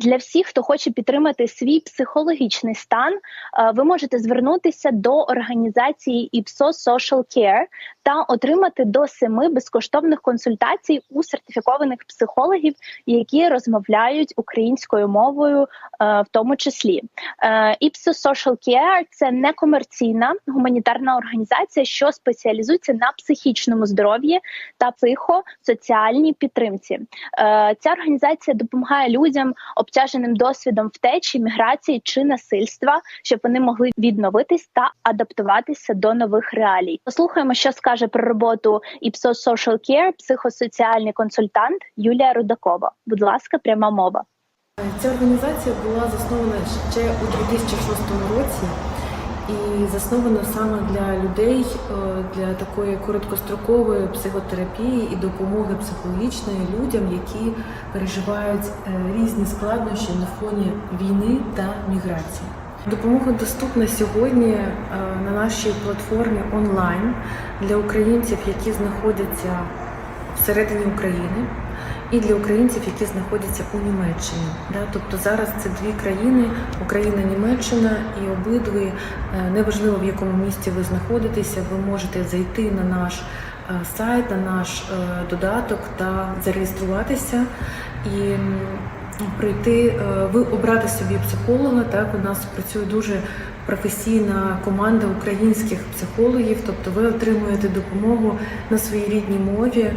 Для всіх, хто хоче підтримати свій психологічний стан, е, ви можете звернутися до організації IPSO Social Care та отримати до семи безкоштовних консультацій у сертифікованих психологів, які розмовляють українською мовою, е, в тому числі. Е, Ipsos Social Care – це некомерційна гуманітарна організація, що спеціалізується на психічному здоров'ї та психосоціальній підтримці. Е, Ця організація допомагає людям, обтяженим досвідом втечі, міграції чи насильства, щоб вони могли відновитись та адаптуватися до нових реалій. Послухаємо, що скаже про роботу Ipsos Social Care психосоціальний консультант Юлія Рудакова. Будь ласка, пряма мова. Ця організація була заснована ще у 2006 році і заснована саме для людей е, для такої короткострокової психотерапії і допомоги психологічної людям, які переживають е, різні складнощі на фоні війни та міграції. Допомога доступна сьогодні е, на нашій платформі онлайн для українців, які знаходяться всередині України і для українців, які знаходяться у Німеччині. Тобто зараз це дві країни Україна, Німеччина, і обидві е, неважливо в якому місті ви знаходитеся, ви можете зайти на наш е, сайт, на наш додаток та зареєструватися і прийти, е, ви обрати собі психолога. Так у нас працює дуже професійна команда українських психологів, тобто ви отримуєте допомогу на своїй рідній мові.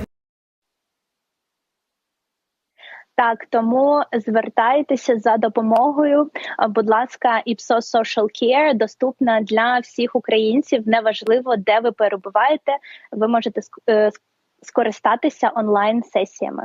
Так, тому звертайтеся за допомогою. Будь ласка, Ipsos Social Care доступна для всіх українців. Неважливо, де ви перебуваєте. Ви можете е, скористатися онлайн сесіями.